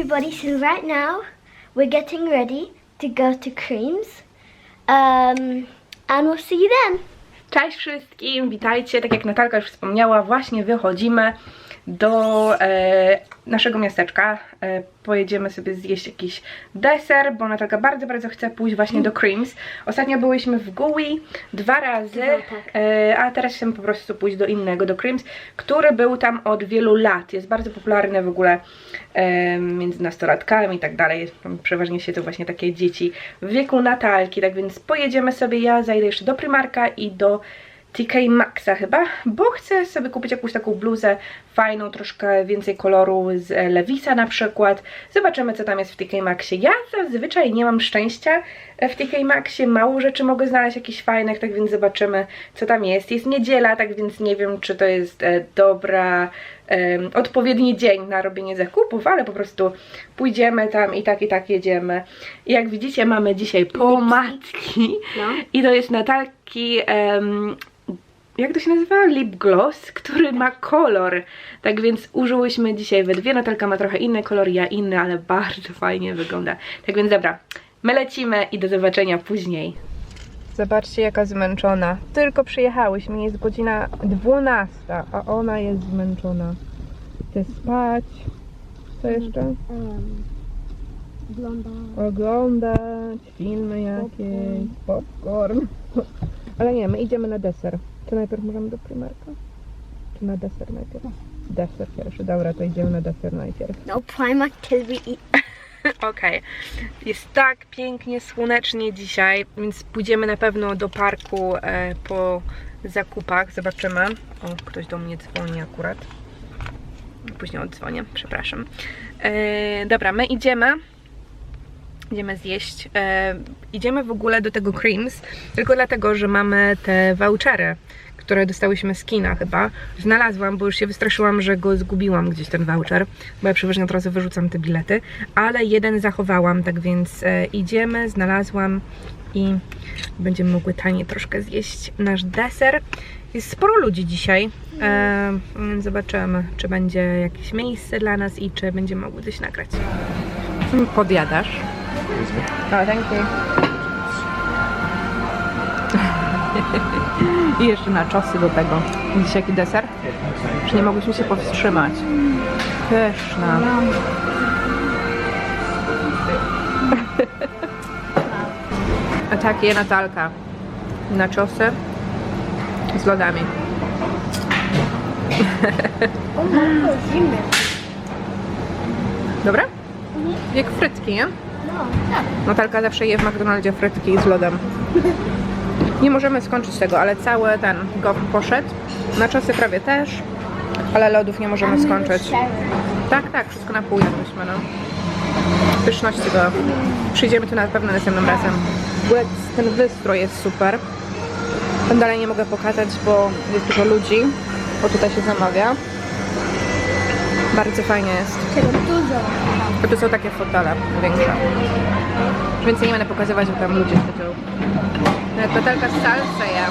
everybody, so right now we're getting ready to go to Creams. Um, and we'll see you then. Cześć wszystkim, witajcie. Tak jak Natalka już wspomniała, właśnie wychodzimy do e, naszego miasteczka. E, pojedziemy sobie zjeść jakiś deser, bo Natalka bardzo, bardzo chce pójść właśnie do Creams. Ostatnio byłyśmy w Gui dwa razy, tak. e, a teraz chcemy po prostu pójść do innego, do Creams, który był tam od wielu lat. Jest bardzo popularny w ogóle e, między nastolatkami i tak dalej. Przeważnie siedzą właśnie takie dzieci w wieku Natalki, tak więc pojedziemy sobie, ja zajdę jeszcze do Primarka i do TK Maxa chyba, bo chcę sobie kupić jakąś taką bluzę fajną, troszkę więcej koloru z Levisa na przykład. Zobaczymy co tam jest w TK Maxie. Ja zazwyczaj nie mam szczęścia w TK Maxie, mało rzeczy mogę znaleźć jakichś fajnych, tak więc zobaczymy co tam jest. Jest niedziela, tak więc nie wiem czy to jest e, dobra, em, odpowiedni dzień na robienie zakupów, ale po prostu pójdziemy tam i tak i tak jedziemy. I jak widzicie mamy dzisiaj pomadki No. i to jest Natalki em, jak to się nazywa? Lip gloss, który ma kolor. Tak więc użyłyśmy dzisiaj we dwie. Natalka ma trochę inny kolor, ja inny, ale bardzo fajnie wygląda. Tak więc dobra, my lecimy i do zobaczenia później. Zobaczcie jaka zmęczona. Tylko przyjechałyśmy, jest godzina 12, a ona jest zmęczona. Chce spać. Co jeszcze? Blonda. Oglądać filmy jakieś, popcorn. Ale nie, my idziemy na deser. Czy najpierw możemy do Primarka? Czy na deser najpierw? Deser pierwszy, dobra, to idziemy na deser najpierw. No Primark till we eat. Okej, jest tak pięknie, słonecznie dzisiaj, więc pójdziemy na pewno do parku e, po zakupach, zobaczymy. O, ktoś do mnie dzwoni akurat. Później odzwonię, przepraszam. E, dobra, my idziemy. Idziemy zjeść. E, idziemy w ogóle do tego Creams, tylko dlatego, że mamy te vouchery, które dostałyśmy z kina chyba. Znalazłam, bo już się wystraszyłam, że go zgubiłam gdzieś ten voucher, bo ja przeważnie od razu wyrzucam te bilety, ale jeden zachowałam, tak więc e, idziemy, znalazłam i będziemy mogły taniej troszkę zjeść nasz deser. Jest sporo ludzi dzisiaj, e, więc zobaczymy, czy będzie jakieś miejsce dla nas i czy będziemy mogły coś nagrać. Podjadasz? O, thank you. I jeszcze na czosy do tego. Widzisz jaki deser? Już nie mogłyśmy się powstrzymać. Pyszna. A tak je Natalka. Na czosy z lodami. O. Dobra? Jak frytki, nie? Tak. Natalka zawsze je w McDonaldzie frytki z lodem. Nie możemy skończyć tego, ale cały ten gofr poszedł. Na czasy prawie też, ale lodów nie możemy skończyć. Tak, tak, wszystko na pół jadłyśmy, no. Pyszności go. Przyjdziemy tu na pewno następnym razem. W ogóle ten wystrój jest super. Tam dalej nie mogę pokazać, bo jest dużo ludzi, bo tutaj się zamawia. Bardzo fajnie jest. Dużo. To tu są takie fotele większe. Więcej nie będę pokazywać, bo tam ludzie siedzą. Nawet Natalka salsa ja.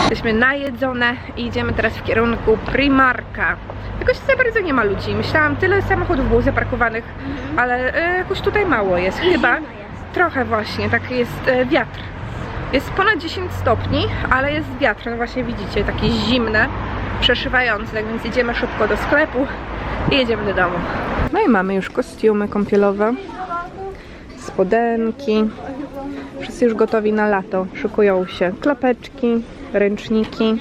Jesteśmy najedzone i idziemy teraz w kierunku Primarka. Jakoś za bardzo nie ma ludzi. Myślałam, tyle samochodów było zaparkowanych, ale e, jakoś tutaj mało jest. Chyba jest. trochę właśnie, tak jest e, wiatr. Jest ponad 10 stopni, ale jest wiatr, no właśnie widzicie, taki zimny, przeszywający, tak więc idziemy szybko do sklepu i jedziemy do domu. No i mamy już kostiumy kąpielowe, spodenki. Wszyscy już gotowi na lato. Szykują się klapeczki, ręczniki.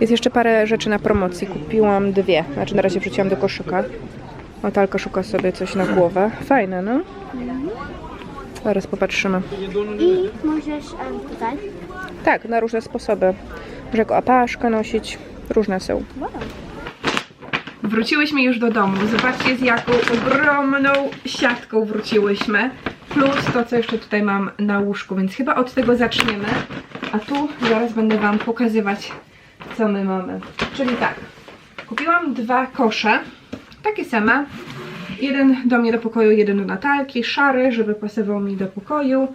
Jest jeszcze parę rzeczy na promocji. Kupiłam dwie. Znaczy na razie wrzuciłam do koszyka. Natalka szuka sobie coś na głowę. Fajne, no? Zaraz popatrzymy. I możesz um, tutaj. Tak, na różne sposoby. Może jako apaszkę nosić. Różne są. Wróciłyśmy już do domu. Zobaczcie z jaką ogromną siatką wróciłyśmy. Plus to, co jeszcze tutaj mam na łóżku, więc chyba od tego zaczniemy. A tu zaraz będę Wam pokazywać, co my mamy. Czyli tak, kupiłam dwa kosze, takie same. Jeden do mnie do pokoju, jeden do Natalki, szary, żeby pasował mi do pokoju.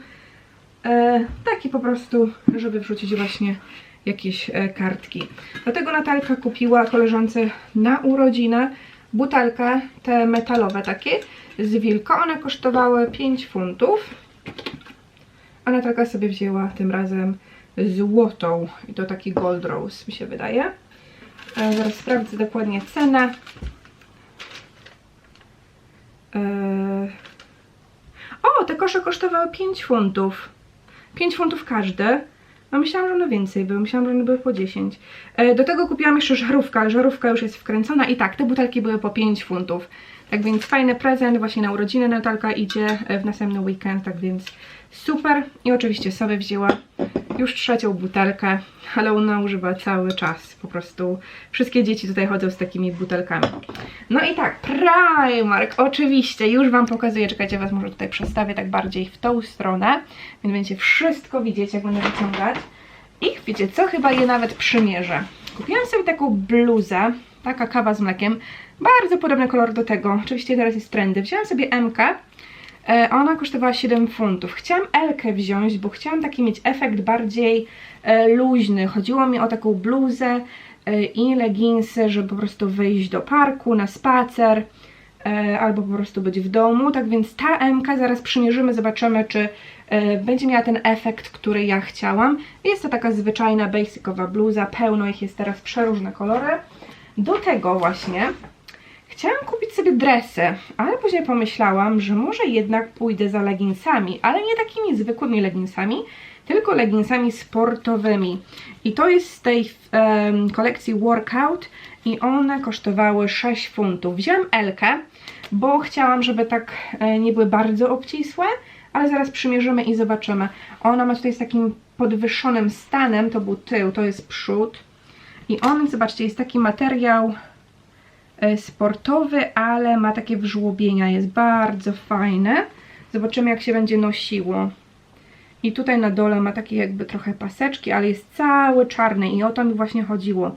E, taki po prostu, żeby wrzucić właśnie jakieś e, kartki. Dlatego Natalka kupiła koleżance na urodzinę butelkę, te metalowe takie, z Wilko. One kosztowały 5 funtów. A Natalka sobie wzięła tym razem złotą i to taki gold rose mi się wydaje. E, zaraz sprawdzę dokładnie cenę. E, o, te kosze kosztowały 5 funtów. 5 funtów każde. A myślałam, że one więcej były. Myślałam, że one były po 10. E, do tego kupiłam jeszcze żarówkę, ale żarówka już jest wkręcona. I tak, te butelki były po 5 funtów. Tak więc fajny prezent właśnie na urodziny Natalka idzie e, w następny weekend, tak więc super. I oczywiście sobie wzięła już trzecią butelkę, ale ona używa cały czas. Po prostu wszystkie dzieci tutaj chodzą z takimi butelkami. No i tak, Primark, oczywiście, już Wam pokazuję, czekajcie, Was może tutaj przestawię tak bardziej w tą stronę, więc będziecie wszystko widzieć, jak będę wyciągać. I wiecie co, chyba je nawet przymierzę. Kupiłam sobie taką bluzę, taka kawa z mlekiem, bardzo podobny kolor do tego, oczywiście teraz jest trendy. Wzięłam sobie MK, E, Ona kosztowała 7 funtów. Chciałam Elkę wziąć, bo chciałam taki mieć efekt bardziej e, luźny. Chodziło mi o taką bluzę e, i leginsy, żeby po prostu wyjść do parku, na spacer albo po prostu być w domu. Tak więc ta MK zaraz przymierzymy, zobaczymy, czy będzie miała ten efekt, który ja chciałam. Jest to taka zwyczajna, basicowa bluza, pełno ich jest teraz przeróżne kolory. Do tego właśnie Chciałam kupić sobie dresy, ale później pomyślałam, że może jednak pójdę za leginsami, ale nie takimi zwykłymi leginsami, tylko leginsami sportowymi. I to jest z tej em, kolekcji Workout i one kosztowały 6 funtów. Wziąłem Elkę, bo chciałam, żeby tak e, nie były bardzo obcisłe, ale zaraz przymierzymy i zobaczymy. Ona ma tutaj z takim podwyższonym stanem, to był tył, to jest przód. I on, zobaczcie, jest taki materiał sportowy, ale ma takie wżłobienia, jest bardzo fajne. Zobaczymy jak się będzie nosiło. I tutaj na dole ma takie jakby trochę paseczki, ale jest cały czarny i o to mi właśnie chodziło.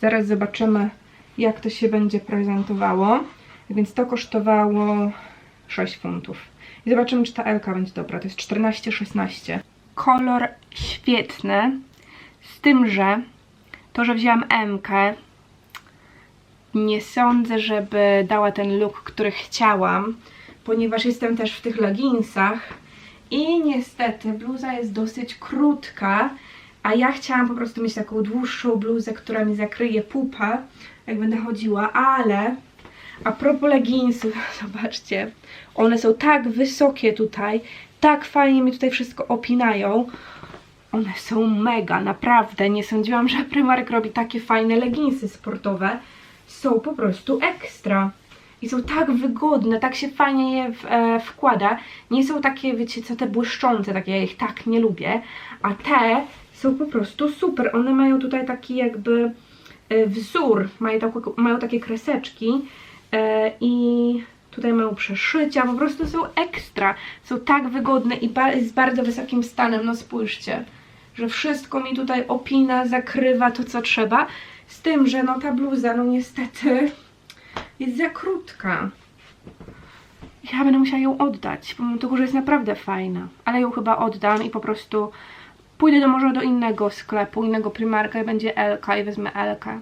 Zaraz zobaczymy jak to się będzie prezentowało. Więc to kosztowało 6 funtów. I zobaczymy czy ta Elka będzie dobra. To jest 14-16. Kolor świetny. Z tym, że to, że wzięłam MK nie sądzę, żeby dała ten look, który chciałam, ponieważ jestem też w tych leginsach i niestety bluza jest dosyć krótka, a ja chciałam po prostu mieć taką dłuższą bluzę, która mi zakryje pupę, jak będę chodziła, ale a propos leginsów, zobaczcie, one są tak wysokie tutaj, tak fajnie mi tutaj wszystko opinają, one są mega, naprawdę. Nie sądziłam, że Primark robi takie fajne leginsy sportowe. Są po prostu ekstra. I są tak wygodne, tak się fajnie je w, e, wkłada. Nie są takie, wiecie co, te błyszczące, takie ja ich tak nie lubię. A te są po prostu super. One mają tutaj taki jakby e, wzór, mają, tak, mają takie kreseczki e, i tutaj mają przeszycia, po prostu są ekstra. Są tak wygodne i ba z bardzo wysokim stanem, no spójrzcie że wszystko mi tutaj opina, zakrywa to, co trzeba. Z tym, że no ta bluza, no niestety jest za krótka. Ja będę musiała ją oddać, pomimo tego, że jest naprawdę fajna. Ale ją chyba oddam i po prostu pójdę do, może do innego sklepu, innego Primarka i będzie Elka i wezmę Elkę.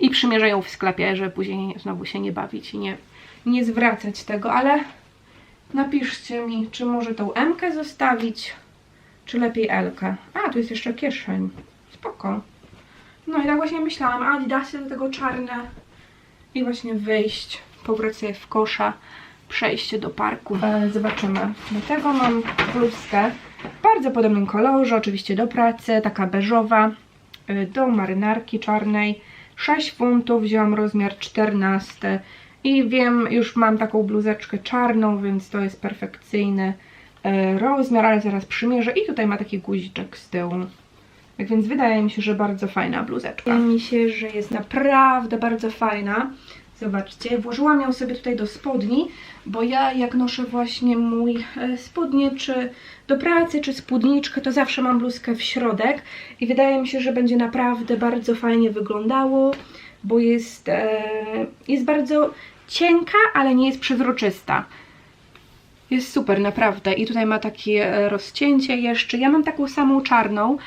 I przymierzę ją w sklepie, żeby później znowu się nie bawić i nie, nie zwracać tego, ale napiszcie mi, czy może tą M-kę zostawić, czy lepiej Elkę. A, tu jest jeszcze kieszeń. Spoko. No i tak właśnie myślałam, adidasy do tego czarne i właśnie wyjść, pobrać sobie w kosza, przejście do parku. E, zobaczymy. Do tego mam bluzkę bardzo podobnym kolorze, oczywiście do pracy, taka beżowa, e, do marynarki czarnej. 6 funtów, wziąłam rozmiar 14 i wiem, już mam taką bluzeczkę czarną, więc to jest perfekcyjny e, rozmiar, ale zaraz przymierzę i tutaj ma taki guziczek z tyłu. Tak więc wydaje mi się, że bardzo fajna bluzeczka. Wydaje mi się, że jest naprawdę bardzo fajna. Zobaczcie, włożyłam ją sobie tutaj do spodni, bo ja jak noszę właśnie mój e, spodnie, czy do pracy, czy spódniczkę, to zawsze mam bluzkę w środek i wydaje mi się, że będzie naprawdę bardzo fajnie wyglądało, bo jest, e, jest bardzo cienka, ale nie jest przezroczysta. Jest super, naprawdę. I tutaj ma takie e, rozcięcie jeszcze. Ja mam taką samą czarną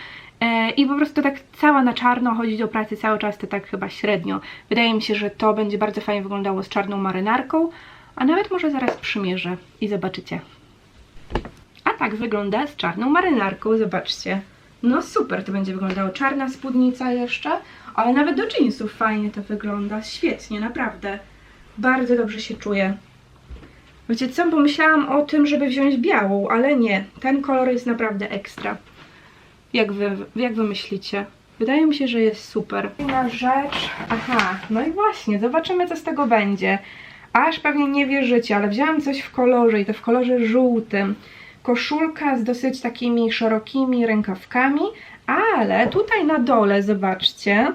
I po prostu tak cała na czarno chodzić do pracy cały czas to tak chyba średnio. Wydaje mi się, że to będzie bardzo fajnie wyglądało z czarną marynarką, a nawet może zaraz przymierzę i zobaczycie. A tak wygląda z czarną marynarką, zobaczcie. No super to będzie wyglądało. Czarna spódnica jeszcze, ale nawet do jeansów fajnie to wygląda. Świetnie, naprawdę. Bardzo dobrze się czuję. Wiecie co, pomyślałam o tym, żeby wziąć białą, ale nie. Ten kolor jest naprawdę ekstra. Jak wy, jak wy myślicie? Wydaje mi się, że jest super. Inna rzecz. Aha, no i właśnie, zobaczymy co z tego będzie. Aż pewnie nie wierzycie, ale wzięłam coś w kolorze i to w kolorze żółtym. Koszulka z dosyć takimi szerokimi rękawkami, ale tutaj na dole, zobaczcie,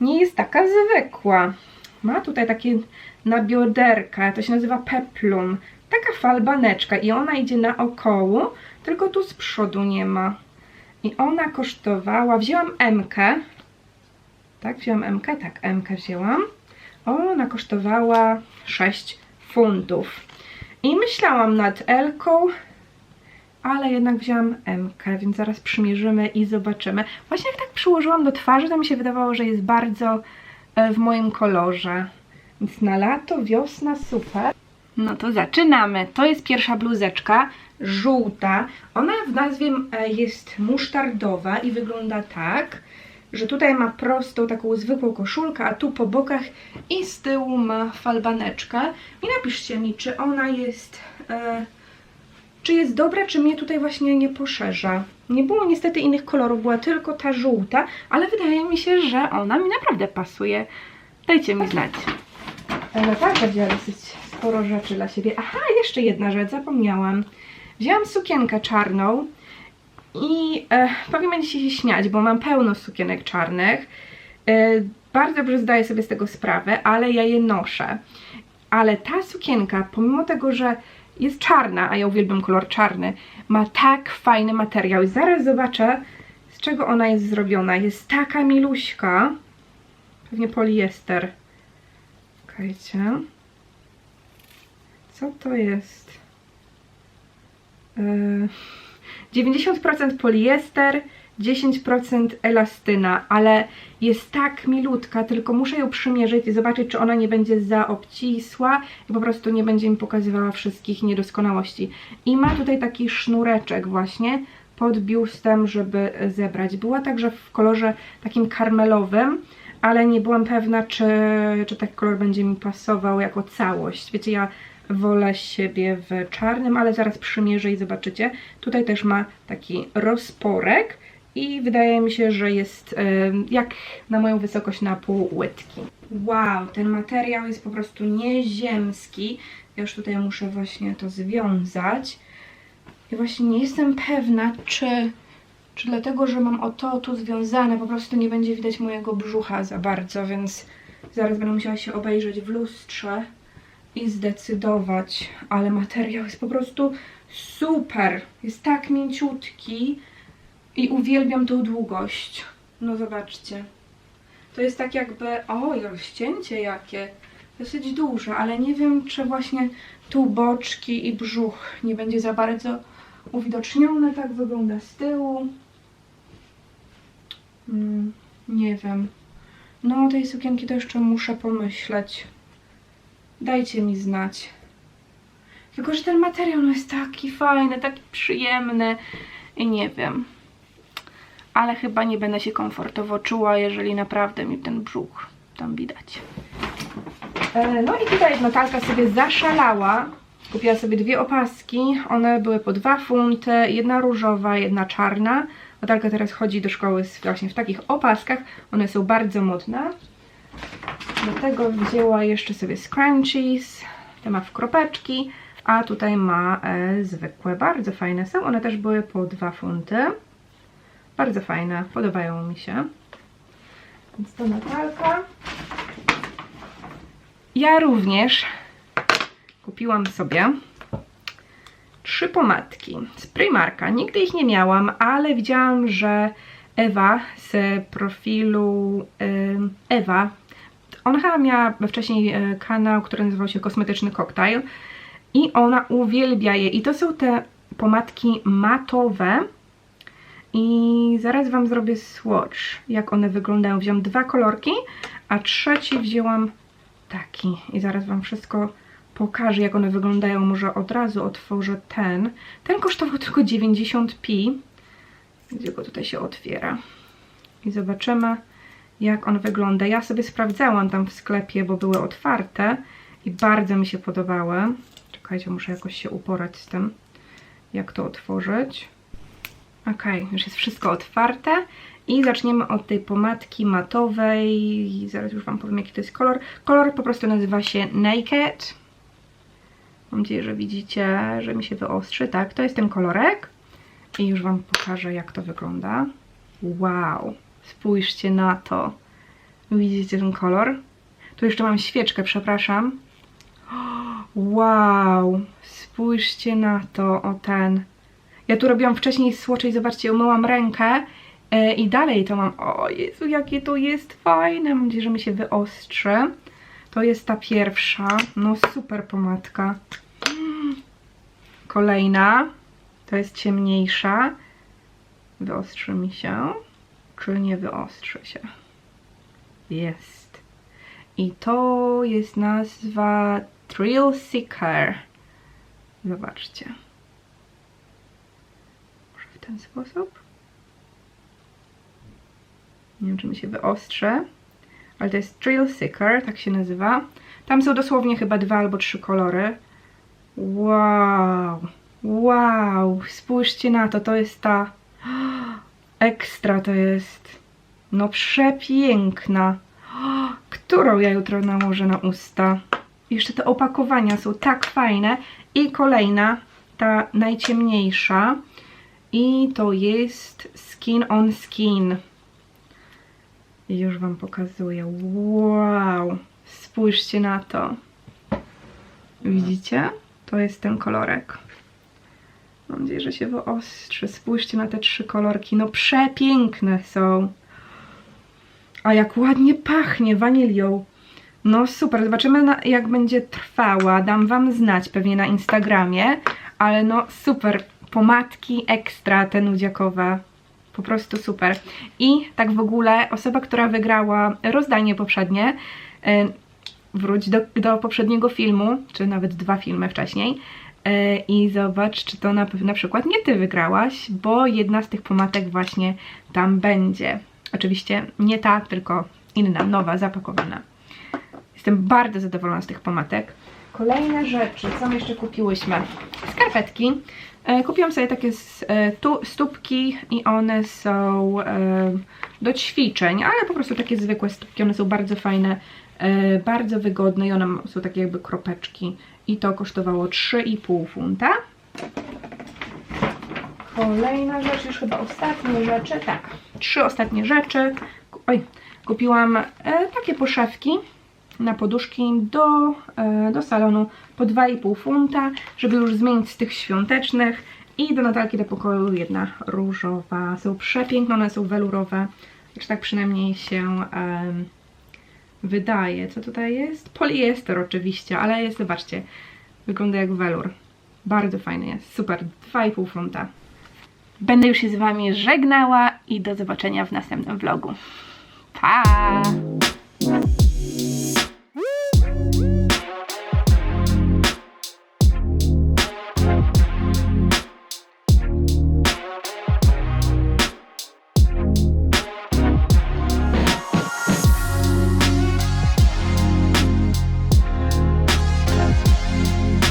nie jest taka zwykła. Ma tutaj takie nabioderka, to się nazywa peplum. Taka falbaneczka i ona idzie naokoło, tylko tu z przodu nie ma. I ona kosztowała, wzięłam MK. Tak, wzięłam MK, tak, MK wzięłam. Ona kosztowała 6 funtów. I myślałam nad Elką, ale jednak wzięłam MK, więc zaraz przymierzymy i zobaczymy. Właśnie jak tak przyłożyłam do twarzy, to mi się wydawało, że jest bardzo e, w moim kolorze. Więc na lato, wiosna, super. No to zaczynamy. To jest pierwsza bluzeczka, żółta. Ona w nazwie e, jest musztardowa i wygląda tak, że tutaj ma prostą, taką zwykłą koszulkę, a tu po bokach i z tyłu ma falbaneczkę. I napiszcie mi, czy ona jest... E, czy jest dobra, czy mnie tutaj właśnie nie poszerza. Nie było niestety innych kolorów, była tylko ta żółta, ale wydaje mi się, że ona mi naprawdę pasuje. Dajcie mi znać. Ale tak, wzięła dosyć sporo rzeczy dla siebie. Aha, jeszcze jedna rzecz, zapomniałam. Wzięłam sukienkę czarną i e, powiem, będziecie się śmiać, bo mam pełno sukienek czarnych. E, bardzo dobrze zdaję sobie z tego sprawę, ale ja je noszę. Ale ta sukienka, pomimo tego, że jest czarna, a ja uwielbiam kolor czarny, ma tak fajny materiał. I zaraz zobaczę, z czego ona jest zrobiona. Jest taka miluśka. Pewnie poliester. Czekajcie. Co to jest? Yy, 90% poliester, 10% elastyna, ale jest tak milutka, tylko muszę ją przymierzyć i zobaczyć, czy ona nie będzie za obcisła i po prostu nie będzie mi pokazywała wszystkich niedoskonałości. I ma tutaj taki sznureczek właśnie pod biustem, żeby zebrać. Była także w kolorze takim karmelowym, ale nie byłam pewna, czy, czy taki kolor będzie mi pasował jako całość. Wiecie, ja wolę siebie w czarnym, ale zaraz przymierzę i zobaczycie. Tutaj też ma taki rozporek i wydaje mi się, że jest e, jak na moją wysokość na pół łydki. Wow, ten materiał jest po prostu nieziemski. Ja już tutaj muszę właśnie to związać. I właśnie nie jestem pewna, czy, czy dlatego, że mam o to tu związane, po prostu nie będzie widać mojego brzucha za bardzo, więc zaraz będę musiała się obejrzeć w lustrze i zdecydować, ale materiał jest po prostu super. Jest tak mięciutki i uwielbiam tą długość. No zobaczcie. To jest tak jakby, oj, rozcięcie jakie. Dosyć duże, ale nie wiem, czy właśnie tu boczki i brzuch nie będzie za bardzo uwidocznione. Tak wygląda z tyłu. Mm, nie wiem. No, o tej sukienki to jeszcze muszę pomyśleć. Dajcie mi znać. Tylko, że ten materiał no jest taki fajny, taki przyjemny i nie wiem. Ale chyba nie będę się komfortowo czuła, jeżeli naprawdę mi ten brzuch tam widać. E, No i tutaj Natalka sobie zaszalała. Kupiła sobie dwie opaski. One były po 2 funty. Jedna różowa, jedna czarna. Natalka teraz chodzi do szkoły właśnie w takich opaskach. One są bardzo modne. Do tego wzięła jeszcze sobie scrunchies, te ma w kropeczki, a tutaj ma e, zwykłe, bardzo fajne są. One też były po 2 funty. Bardzo fajne, podobają mi się. Więc to Natalka. Ja również kupiłam sobie trzy pomadki z Primarka. Nigdy ich nie miałam, ale widziałam, że Ewa z profilu ym, Ewa ona miała wcześniej e, kanał, który nazywał się Kosmetyczny Koktajl i ona uwielbia je. I to są te pomadki matowe I zaraz Wam zrobię swatch, jak one wyglądają. Wziąłem dwa kolorki, a trzeci wzięłam taki. I zaraz Wam wszystko pokażę, jak one wyglądają. Może od razu otworzę ten. Ten kosztował tylko 90p. Gdzie go tutaj się otwiera. I zobaczymy, jak on wygląda. Ja sobie sprawdzałam tam w sklepie, bo były otwarte i bardzo mi się podobały. Czekajcie, muszę jakoś się uporać z tym, jak to otworzyć. Ok, już jest wszystko otwarte i zaczniemy od tej pomadki matowej. Zaraz już Wam powiem, jaki to jest kolor. Kolor po prostu nazywa się Naked. Mam nadzieję, że widzicie, że mi się wyostrzy. Tak, to jest ten kolorek. I już Wam pokażę, jak to wygląda. Wow, spójrzcie na to. Widzicie ten kolor? Tu jeszcze mam świeczkę, przepraszam. Wow, spójrzcie na to, o ten. Ja tu robiłam wcześniej słocze i zobaczcie, umyłam rękę e, i dalej to mam. O Jezu, jakie to jest fajne. Mam nadzieję, że mi się wyostrzy. To jest ta pierwsza. No super pomadka. Kolejna. To jest ciemniejsza. Wyostrzy mi się. Czy nie wyostrzy się? Jest. I to jest nazwa Thrill Seeker. Zobaczcie. Może w ten sposób? Nie wiem, czy mi się wyostrzy. Ale to jest Thrill Seeker, tak się nazywa. Tam są dosłownie chyba dwa albo trzy kolory. Wow! Wow! Spójrzcie na to, to jest ta... Ekstra to jest. No przepiękna. Którą ja jutro nałożę na usta? Jeszcze te opakowania są tak fajne. I kolejna, ta najciemniejsza. I to jest Skin on Skin. Już Wam pokazuję. Wow! Spójrzcie na to. Widzicie? To jest ten kolorek. Mam nadzieję, że się wyostrzy. Spójrzcie na te trzy kolorki. No przepiękne są. A jak ładnie pachnie wanilią. No super, zobaczymy jak będzie trwała. Dam wam znać pewnie na Instagramie. Ale no super, pomadki ekstra te nudziakowe. Po prostu super. I tak w ogóle osoba, która wygrała rozdanie poprzednie, y, wróć do, do poprzedniego filmu, czy nawet dwa filmy wcześniej i zobacz, czy to na, na przykład nie ty wygrałaś, bo jedna z tych pomadek właśnie tam będzie. Oczywiście nie ta, tylko inna, nowa, zapakowana. Jestem bardzo zadowolona z tych pomadek. Kolejne rzeczy, co my jeszcze kupiłyśmy? Skarpetki. E, Kupiłam sobie takie e, stópki i one są e, do ćwiczeń, ale po prostu takie zwykłe stópki, one są bardzo fajne, e, bardzo wygodne i one są takie jakby kropeczki i to kosztowało 3,5 funta. Kolejna rzecz, już chyba ostatnie rzeczy, tak, trzy ostatnie rzeczy. Oj, kupiłam e, takie poszewki na poduszki do, e, do salonu po 2,5 funta, żeby już zmienić z tych świątecznych i do Natalki do pokoju jedna różowa. Są przepiękne, one są welurowe, czy tak przynajmniej się em, wydaje. Co tutaj jest? Poliester oczywiście, ale jest, zobaczcie, wygląda jak welur. Bardzo fajny jest, super, 2,5 funta. Będę już się z Wami żegnała i do zobaczenia w następnym vlogu. Pa!